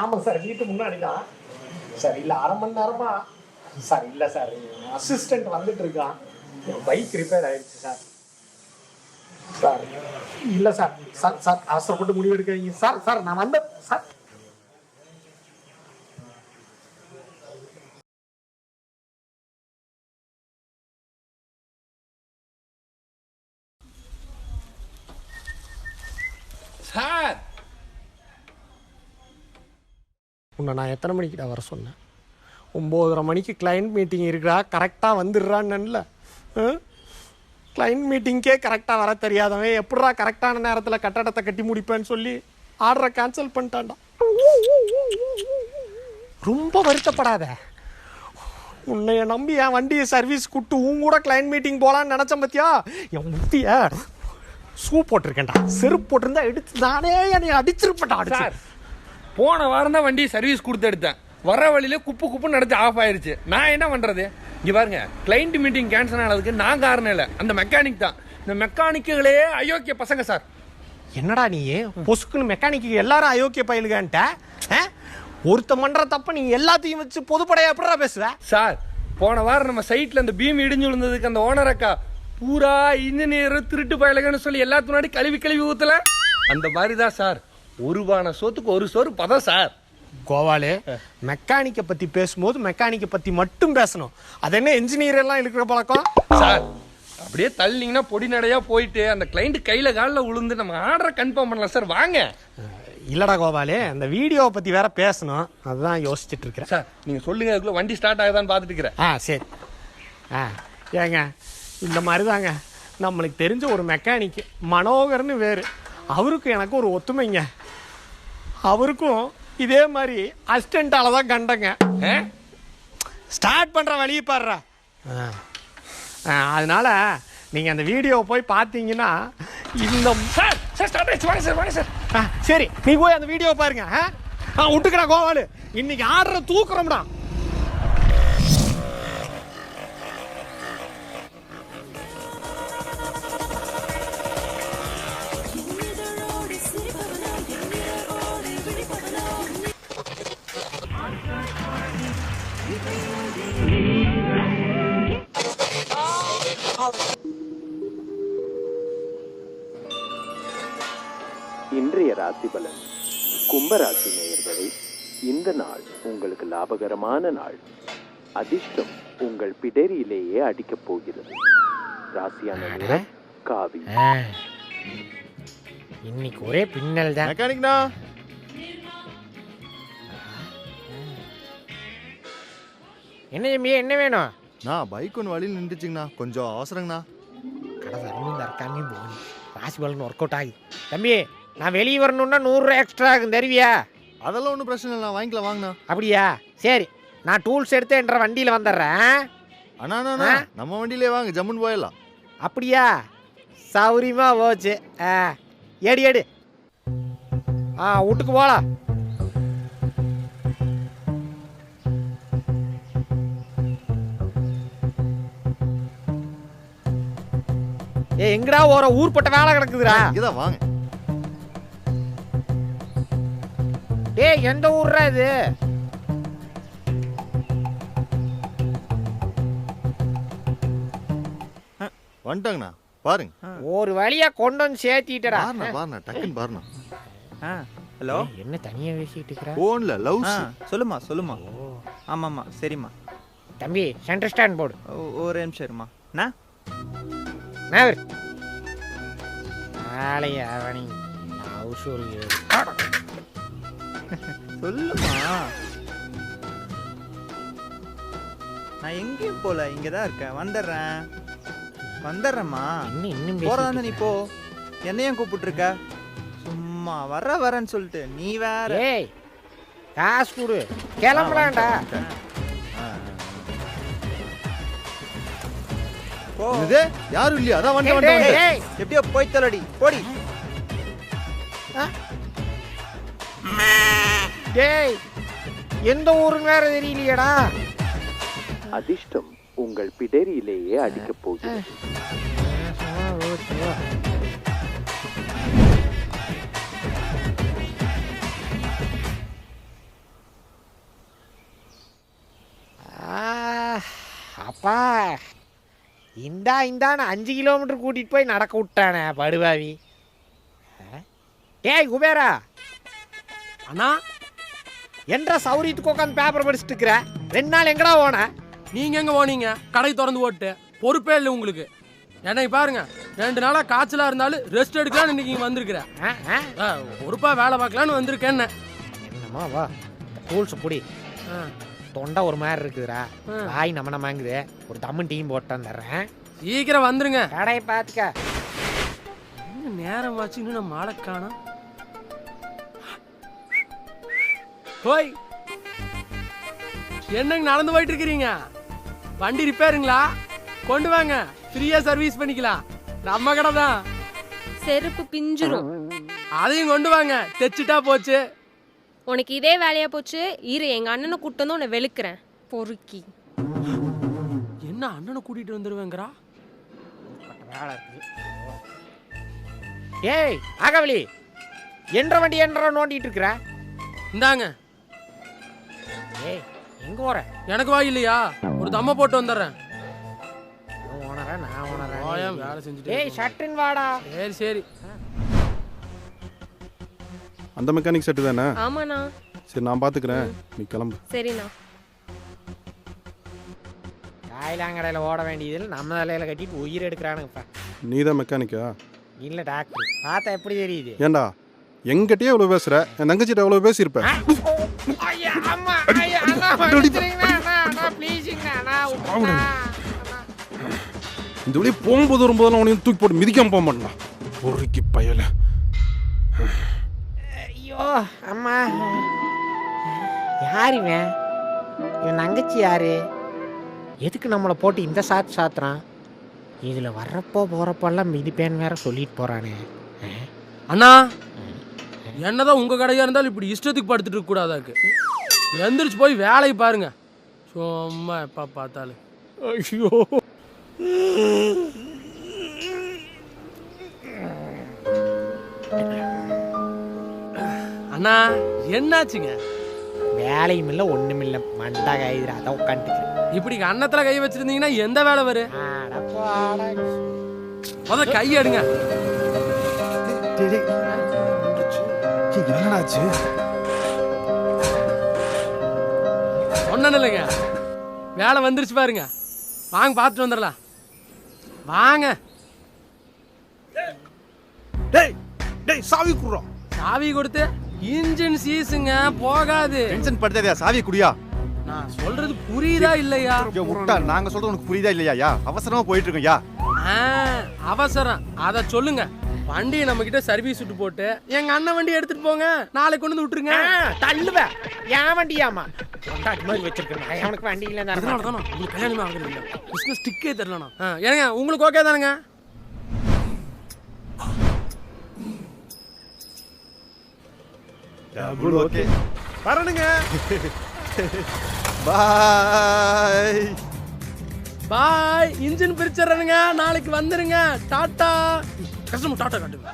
ஆமாம் சார் வீட்டு முன்னாடி தான் சார் இல்லை அரை மணி நேரமா? சார் இல்லை சார் அசிஸ்டண்ட் வந்துட்டு இருக்கான். என் பைக் ரிப்பேர் ஆயிடுச்சு சார். சார் இல்லை சார் சார் சார் அவசரப்பட்டு முடிவு எடுக்காதீங்க. சார் சார் நான் வந்த சார் சார். உன்னை நான் எத்தனை மணிக்கிட்ட வர சொன்னேன்? ஒம்போதரை மணிக்கு கிளைண்ட் மீட்டிங் இருக்குடா கரெக்டாக வந்துடுறான்னுல கிளைண்ட் மீட்டிங்க்கே கரெக்டாக வர தெரியாதவன் எப்படா கரெக்டான நேரத்தில் கட்டடத்தை கட்டி முடிப்பேன்னு சொல்லி ஆர்டரை கேன்சல் பண்ணிட்டான்டா. ரொம்ப வருத்தப்படாத. உன்னைய நம்பி என் வண்டியை சர்வீஸ் கூட்டு உன் கூட கிளைண்ட் மீட்டிங் போகலான்னு நினச்சேன் பத்தியா? என் முட்டிய. ஷூ போட்டிருக்கேன்டா. செருப்பு போட்டிருந்தா எடுத்து நானே என்னை அடிச்சிருப்பேன்டா சார் அடிச்சு போன வாரம் தான் வண்டி சர்வீஸ் கொடுத்து எடுத்தேன். வர வழியில குப்பு குப்புன்னு நடத்தி ஆஃப் ஆயிருச்சு. நான் என்ன பண்றது? இங்க பாருங்க கிளைண்ட் மீட்டிங் கேன்சல் ஆனதுக்கு நான் காரணம் இல்லை. அந்த மெக்கானிக் தான். இந்த மெக்கானிக்குகளே அயோக்கிய பசங்க சார். என்னடா நீ? பொசுக்குன்னு மெக்கானிக்கு எல்லாரும் அயோக்கிய பயிலுகன்ட்ட ஒருத்த மன்ற தப்ப நீ எல்லாத்தையும் வச்சு பொதுப்படையா எப்படிடா பேசுவ? சார் போன வாரம் நம்ம சைட்ல அந்த பீம் இடிஞ்சு விழுந்ததுக்கு அந்த ஓனர் அக்கா பூரா இன்ஜினியர் திருட்டு பயலகன்னு சொல்லி எல்லாத்து முன்னாடி கழுவி கழுவி ஊத்தல. அந்த மாதிரி தான் சார். ஒரு பான சோத்துக்கு ஒரு சோறு பதம் சார். கோவாலு மெக்கானிக்கை பத்தி பேசும்போது மெக்கானிக்கை பத்தி மட்டும் பேசணும். அது என்ன என்ஜினியர் எல்லாம் இருக்கிற பழக்கம்? சார் அப்படியே தள்ளிங்கன்னா பொடி நடையா போயிட்டு அந்த கிளைண்ட் கையில காலில் விழுந்து நம்ம ஆர்டரை கன்ஃபார்ம் பண்ணலாம் சார். வாங்க. இல்லடா கோபாலு அந்த வீடியோவை பத்தி வேற பேசணும். அதுதான் யோசிச்சுட்டு இருக்கிறேன். சார் நீங்க சொல்லுங்க அதுக்குள்ள வண்டி ஸ்டார்ட் ஆகுதான்னு பார்த்துட்டு இருக்கிறேன். ஆ சரி. ஆ ஏங்க இந்த மாதிரி தாங்க நம்மளுக்கு தெரிஞ்ச ஒரு மெக்கானிக்கு மனோகர்னு வேறு. அவருக்கும் எனக்கு ஒரு ஒத்துமைங்க. அவருக்கும் இதே மாதிரி அசிஸ்டண்ட்டால தான் கண்டங்க? ஸ்டார்ட் பண்ணுற வழியை பாடுறா அதனால நீங்கள் அந்த வீடியோவை போய் பார்த்தீங்கன்னா இந்த சார் சார் ஸ்டார்ட் ஆயிடுச்சு. வாங்க சார் வாங்க சார். ஆ, சரி நீ போய் அந்த வீடியோ பாருங்க. ஆ? விட்டுக்கடா கோவாலு. இன்னைக்கு ஆர்டரை தூக்குறோம்டா. ராசி பலன் கும்பராசி நேயர்களே இந்த நாள் உங்களுக்கு லாபகரமான நாள். அதிர்ஷ்டம் உங்கள் பிடரியிலேயே அடிக்கப் போகிறது. ராசியான நிறம் காவி. இன்னைக்கு ஒரே பின்னல் தான். மெக்கானிக்னா? என்ன தம்பி என்ன வேணும்? நான் பைக் ஒன்று வழியில் நின்றுச்சுங்கண்ணா. கொஞ்சம் அவசரங்கண்ணா. கடை வரணும் இந்த இருக்காமே போகணும். ராசி பலன் ஒர்க் அவுட் ஆகுது தம்பி நான் வெளியே வரணுன்னா நூறுரூவா எக்ஸ்ட்ரா ஆகும் தருவியா அதெல்லாம் ஒன்றும் பிரச்சனை இல்லை வாங்கிக்கலாம் வாங்கண்ணா அப்படியா? சரி நான் டூல்ஸ் எடுத்து என்ற வண்டியில் வந்துடுறேன். அண்ணா அண்ணா, நம்ம வண்டியிலே வாங்க ஜம்முன்னு போயிடலாம். அப்படியா? சௌரியமாக போச்சு. ஆ எடு எடு. ஆ வீட்டுக்கு போகலாம் ஏ எங்கடா ஓர ஊர்பட்ட வேலை கிடக்குதுடா. இங்கதான் வாங்க. டேய் எந்த ஊர்ரா இது? வந்துட்டாங்கண்ணா. பாருங்க. ஒரு வழியா கொண்டு வந்து சேர்த்திட்டடா. பாருண்ணா பாருண்ணா டக்குன்னு பாருண்ணா. ஆ ஹலோ? என்ன தனியா பேசிட்டு இருக்கிற? ஃபோனில் லவ் ஆ சொல்லுமா சொல்லுமா ஆமாம்மா சரிம்மா. தம்பி சென்டர் ஸ்டாண்ட் போடு. ஒரு நிமிஷம் இருமா அண்ணா? நேவர் நாளை அவனி. ஹவுசூல் சொல்லுமா. நான் எங்கேயும் போல இங்கே தான் இருக்கேன். வந்துடுறேன். வந்துடுறேம்மா. இன்னும் இன்னும் போறதா நீ போ. என்னையும் கூப்பிட்டுருக்க. சும்மா வர வரேன்னு சொல்லிட்டு நீ வேற. ஏய் காசு கொடு. கிளம்பலாம்டா. போ இது யாரும் இல்லையா? அதான் வந்து டேய், வந்து டேய், எப்படியோ போய் தலடி. போடி. டேய் எந்த ஊருன்னு வேற தெரியலையேடா. அதிர்ஷ்டம் உங்கள் பிடரியிலேயே அடிக்கப் போகிறது. ஆ, அப்பா. இந்தா இந்தான்னு அஞ்சு கிலோமீட்டர் கூட்டிட்டு போய் நடக்க விட்டானே படுவாவி? டேய் குபேரா. அண்ணா என்ற சௌரியத்துக்கு உட்காந்து பேப்பர் படிச்சுட்டு இருக்கிற? ரெண்டு நாள் எங்கடா போன? நீங்க எங்க போனீங்க? கடை திறந்து போட்டு. பொறுப்பே இல்லை உங்களுக்கு. என்னை பாருங்க ரெண்டு நாளா காய்ச்சலா இருந்தாலும் ரெஸ்ட் எடுக்கலாம்னு இன்னைக்கு இங்க வந்திருக்கிறேன். பொறுப்பா வேலை பார்க்கலான்னு வந்திருக்கேன் என்னம்மா வா. டூல்ஸ் புடி. தொண்டை ஒரு மாதிரி இருக்குதுடா. வாய் நம்ம நம்மங்குது ஒரு தம்மன் டீம் போட்டு வந்துடுறேன் சீக்கிரம் வந்துருங்க. கடையை பார்த்துக்க. நேரம் ஆச்சு? இன்னும் நம்ம ஆளை காணோம். போய் என்னங்க நடந்து போயிட்டு இருக்கிறீங்க வண்டி ரிப்பேருங்களா? கொண்டு வாங்க. ஃப்ரீயா சர்வீஸ் பண்ணிக்கலாம். நம்ம கடை தான். செருப்பு பிஞ்சிரும். அதையும் கொண்டு வாங்க. தைச்சிட்டா போச்சு. உனக்கு இதே வேலையா போச்சு? இரு எங்க அண்ணனை கூட்டு வந்து உன்னை வெளுக்கிறேன். பொறுக்கி. என்ன அண்ணனை கூட்டிட்டு வந்துருவேங்கிறா? ஏய் ஆகவலி என்ற வண்டி என்ற நோண்டிட்டு இருக்கிற? இந்தாங்க. ஏய் எங்க போற? எனக்கு வாய் இல்லையா? ஒரு தம்ம போட்டு வந்துடுறேன். ஓனரா நான் ஓனரா வேலை செஞ்சுட்டு ஏய் ஷட்ரின் வாடா. சரி சரி. அந்த மெக்கானிக் செட்டு தானே? ஆமாண்ணா. சரி நான் பார்த்துக்கிறேன் நீ கிளம்பு. சரிண்ணா. காயிலாங்கடையில் ஓட வேண்டியதில் நம்ம தலையில கட்டிட்டு உயிர் எடுக்கிறானுங்கப்பா நீ தான் மெக்கானிக்கா இல்ல டாக்டர் பார்த்தா எப்படி தெரியுது? ஏண்டா? எங்கிட்டயே எவ்வளோ பேசுற? என் தங்கச்சிட்ட எவ்வளோ பேசியிருப்ப. ஐயா அம்மா ஐயா அண்ணா மன்னிச்சிடுங்கண்ணா, அண்ணா அண்ணா ப்ளீஸிங்கண்ணா அண்ணா விட்டுருங்கண்ணா. இந்த வழி போகும்போது வரும்போதெல்லாம் உனையும் தூக்கி போட்டு மிதிக்காம போக மாட்டேன் பொறுக்கி பயல. ஐயோ அம்மா. யார் இவன்? இவன் தங்கச்சி யாரு? எதுக்கு நம்மளை போட்டு இந்த சாத்து சாத்துறான்? இதில் வர்றப்போ போகிறப்பெல்லாம் மிதிப்பேன்னு வேற சொல்லிட்டு போகிறானே அண்ணா என்னதான் உங்க கடையா இருந்தாலும் இப்படி இஷ்டத்துக்கு படுத்துட்டு இருக்க கூடாதாக்கு எந்திரிச்சு போய் வேலையை பாருங்க. சும்மா எப்ப பார்த்தாலும். ஐயோ. அண்ணா என்னாச்சுங்க? வேலையும் இல்லை ஒன்றும் இல்லை. மண்டா கைதுரா அதான் உட்காந்துக்கிறேன் இப்படி அன்னத்துல கை வச்சிருந்தீங்கன்னா எந்த வேலை வரும் முத கை எடுங்க என்னடாச்சு? ஒன்றும் இல்லைங்க. வேலை வந்துருச்சு பாருங்க. வாங்க பார்த்துட்டு வந்துடலாம். வாங்க. டேய் டேய் சாவி குடுறோம் சாவி கொடுத்து இன்ஜின் சீஸுங்க போகாது. டென்ஷன் படுத்தாதயா சாவி குடியா? நான் சொல்றது புரியுதா இல்லையா? முட்டா நாங்க சொல்றது உனக்கு புரியுதா இல்லையா அவசரமா போயிட்டு இருக்கோம் யா? அவசரம். அத சொல்லுங்க. வண்டியை நம்ம கிட்ட சர்வீஸ் விட்டு போட்டு எங்க அண்ணன் வண்டி எடுத்துட்டு போங்க நாளைக்கு கொண்டு வந்து விட்டுருங்க. தள்ளுவேன் என் வண்டியாமா கொண்டாடி மாதிரி வச்சிருக்கேன் அவனுக்கு வண்டி இல்லை அதனால தானே உங்களுக்கு கல்யாணமே ஆகுறது இல்லை. பிஸ்னஸ் டிக்கே தரலண்ணா. ஏங்க உங்களுக்கு ஓகே தானுங்க? ஓகே வரணுங்க. பாய் பாய் இன்ஜின் பிரிச்சிடுறேனுங்க. நாளைக்கு வந்துருங்க. டாட்டா கஸ்டமர் டாட்டா காட்டுங்க.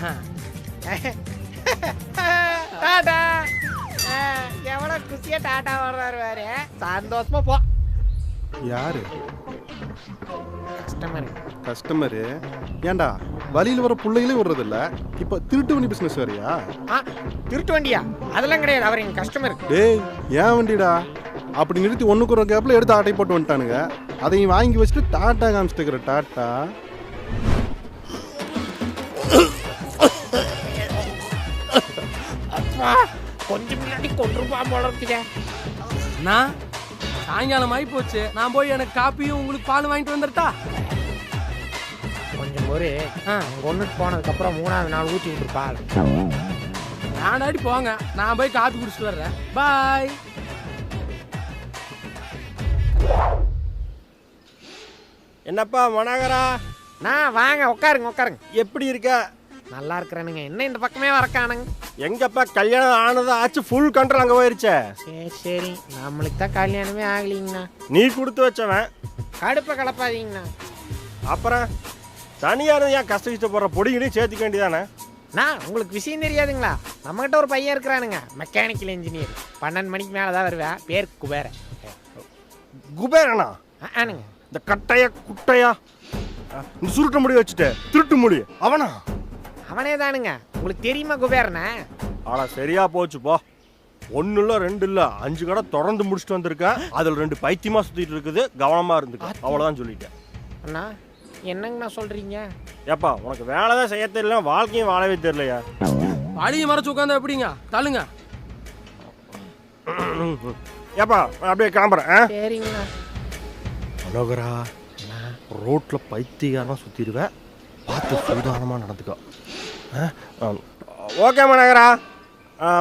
ஆ, டாடா எவ்வளோ குசியா டாடா வர்றாரு வேறு சந்தோஷமா போ. யாரு? கஸ்டமர் கஸ்டமரு ஏன்டா வழியில் வர பிள்ளைகளே விடுறதில்ல இப்போ திருட்டு வண்டி பிஸ்னஸ் வேறையா? ஆ திருட்டு வண்டியா? அதெல்லாம் கிடையாது அவர் எங்கள் கஸ்டமர் டேய் ஏன் வண்டிடா? அப்படி நிறுத்தி ஒன்றுக்கு ஒரு கேப்பில் எடுத்து ஆட்டை போட்டு வந்துட்டானுங்க. அதையும் வாங்கி வச்சுட்டு டாட்டா காமிச்சிட்டு டாட்டா. அப்பா கொஞ்சம் முன்னாடி கொண்டிருப்பான் போல இருக்குதே. அண்ணா சாயங்காலம் ஆகி போச்சு. நான் போய் எனக்கு காப்பியும் உங்களுக்கு பால் வாங்கிட்டு வந்துட்டா கொஞ்சம் ஒரு ஒன்றுக்கு போனதுக்கப்புறம் மூணாவது நாள் ஊற்றி விட்டுருப்பாள் நானாடி போங்க. நான் போய் காப்பி குடிச்சிட்டு வர்றேன். பாய். என்னப்பா மனோகரா நான் வாங்க உட்காருங்க உட்காருங்க. எப்படி இருக்க? நல்லா இருக்கிறானுங்க. என்ன இந்த பக்கமே வரக்கானுங்க? எங்கப்பா கல்யாணம் ஆனது ஆச்சு ஃபுல் கண்ட்ரோல் அங்கே போயிருச்சே? சரி சரி. நம்மளுக்கு தான் கல்யாணமே ஆகலிங்கண்ணா. நீ கொடுத்து வச்சவன். கடுப்பை கலப்பாதீங்கண்ணா. அப்புறம் தனியாக இருந்து ஏன் கஷ்டகிட்ட போகிற பொடிகளையும் சேர்த்துக்க வேண்டியதானே? நான் உங்களுக்கு விஷயம் தெரியாதுங்களா? நம்மகிட்ட ஒரு பையன் இருக்கிறானுங்க மெக்கானிக்கல் இன்ஜினியர் பன்னெண்டு மணிக்கு மேலே தான் வருவேன் பேர் குபேர. குபேரனா? ஆனுங்க. இந்த கட்டையா குட்டையா? இந்த சுருட்ட முடி வச்சுட்டு திருட்டு முடி. அவனா? அவனே தானுங்க உங்களுக்கு தெரியுமா குபேரனை? ஆனா சரியா போச்சு போ. ஒன்னு இல்ல ரெண்டு இல்ல அஞ்சு கடை தொடர்ந்து முடிச்சுட்டு வந்திருக்கேன் அதுல ரெண்டு பைத்தியமா சுத்திட்டு இருக்குது. கவனமா இருந்துக்க. அவ்வளவுதான் சொல்லிட்டேன். அண்ணா என்னங்கண்ணா சொல்கிறீங்க ஏப்பா உனக்கு வேலை தான் செய்ய தெரியல. வாழ்க்கையும் வாழவே தெரியலையா. வழியை மறைச்சு உட்காந்தா எப்படிங்க? தள்ளுங்க. ஏப்பா நான் அப்படியே கிளம்புறேன்? சரிங்கண்ணா. மனோகரா ரோட்ல பைத்தியகாரமா சுத்திடுவேன் பார்த்து சூதானமா நடந்துக்கோ. ஓகே மனகரா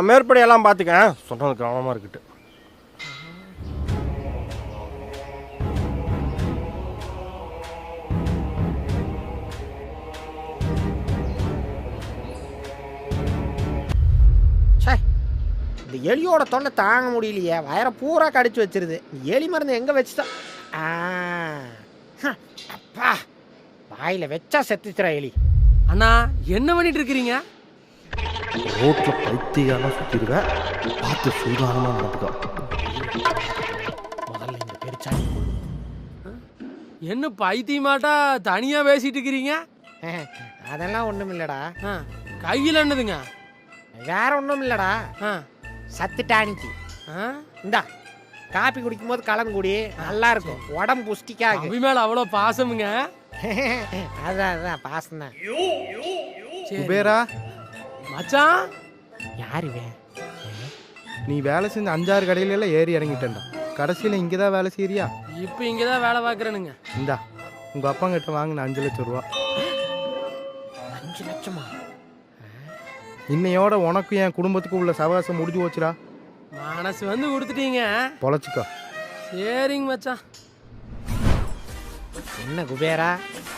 மேற்படி எல்லாம் பார்த்துக்க சொன்னது கவனமாக இருக்கட்டு. இந்த எலியோட தொண்டை தாங்க முடியலையே. வயரை பூரா கடிச்சு வச்சிருது. எலி மருந்து எங்கே வச்சுதான் ஆ ஹ, அப்பா. வாயில் வச்சா செத்துச்சுரா எலி. அண்ணா என்ன பண்ணிட்டு இருக்கிறீங்க? ரோட்ல பைத்தியகாரமா சுத்திடுவேன் பார்த்து சூதானமா நடந்துக்கோ. முதல்ல இந்த பெருச்சாளி என்ன பைத்தியமாட்டா தனியா பேசிட்டு இருக்கிறீங்க? அதெல்லாம் ஒன்றும் இல்லைடா. ஆ, கையில் என்னதுங்க? வேற ஒன்றும் இல்லைடா. ஆ, சத்து டானிக்கு. ஆ? இந்தா காப்பி குடிக்கும்போது கலங்குடி நல்லா இருக்கும். உடம்பு புஷ்டிக்காகு மேல அவ்வளோ பாசமுங்க? அதான் அதான் பாசம்தான். சரி. குபேரா? மச்சான்? யார் இவன்? நீ வேலை செஞ்ச அஞ்சாறு கடையில எல்லாம் ஏறி இறங்கிட்டேன்டா. கடைசியில் இங்கே தான் வேலை செய்யறியா இப்போ இங்கே தான் வேலை பார்க்குறேனுங்க. இந்தா உங்கள் அப்பா கிட்ட வாங்கின அஞ்சு லட்சம் ரூபா. அஞ்சு லட்சமா? இன்னையோட உனக்கும் என் குடும்பத்துக்கும் உள்ள சவகாசம் முடிஞ்சு போச்சுடா. மனசு வந்து கொடுத்துட்டீங்க. பொழைச்சிக்கோ. சரிங்க மச்சான். என்ன குபேரா?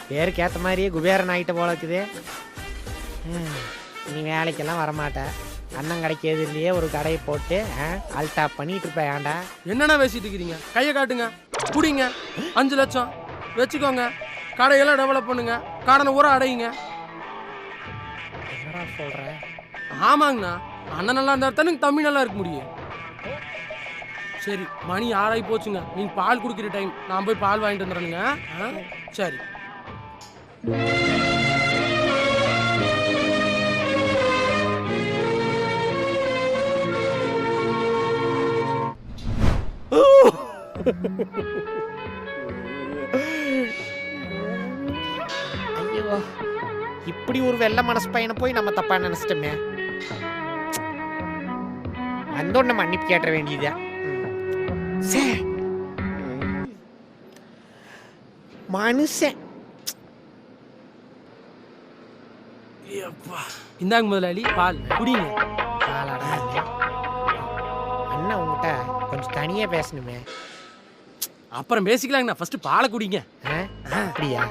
பேருக்கு ஏற்ற மாதிரியே குபேரன் ஆகிட்ட போல இருக்குது. நீ வேலைக்கெல்லாம் வரமாட்ட. அண்ணன் கடைக்கு எதிரிலேயே ஒரு கடையை போட்டு அல்டா பண்ணிட்டு இருப்ப ஏன்டா? என்னண்ணா பேசிட்டு இருக்கிறீங்க? கையை காட்டுங்க குடிங்க அஞ்சு லட்சம் வச்சுக்கோங்க. கடையெல்லாம் டெவலப் பண்ணுங்க கடனை ஊரா அடையுங்க. என்னடா சொல்ற? ஆமாங்கண்ணா அண்ணன் நல்லா இருந்தா தானே தம்பி நல்லா இருக்க முடியும். சரி மணி ஆறாகி போச்சுங்க. நீங்க பால் குடிக்கிற டைம் நான் போய் பால் வாங்கிட்டு வந்துடுறேங்க சரி. ஐயோ. இப்படி ஒரு வெள்ள மனசு பையனை போய் நம்ம தப்பா நினைச்சிட்டோமே. வந்தோடனே மன்னிப்பு கேட்ட வேண்டியதா மனுஷன். இந்தாங்க முதலாளி பால். குடிங்க. பாலாடா அண்ணா. உங்ககிட்ட கொஞ்சம் தனியா பேசணுமே. அப்புறம் பேசிக்கலாங்கண்ணா. ஃபர்ஸ்ட் பாலை குடிங்க? அப்படியா?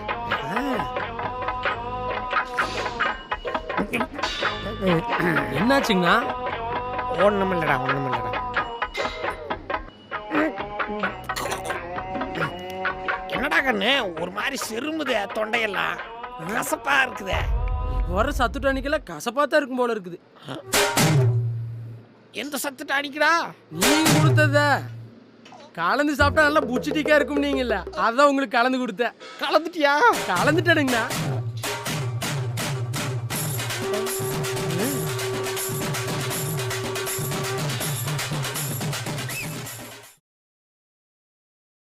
என்னாச்சுங்கண்ணா? ஒண்ணும் இல்லடா ஒண்ணும் இல்லடா கண்ணு ஒரு மாதிரி செருமுதே தொண்டையெல்லாம். கசப்பா இருக்குதே. வர சத்து டானிக்கெல்லாம் கசப்பா தான் இருக்கும் போல இருக்குது. எந்த சத்து டானிக்கடா நீங்க கொடுத்தத. கலந்து சாப்பிட்டா நல்லா புச்சிட்டிக்கா இருக்கும் நீங்கல்ல அதான் உங்களுக்கு கலந்து கொடுத்தேன். கலந்துட்டியா? கலந்துட்டேனுங்கண்ணா.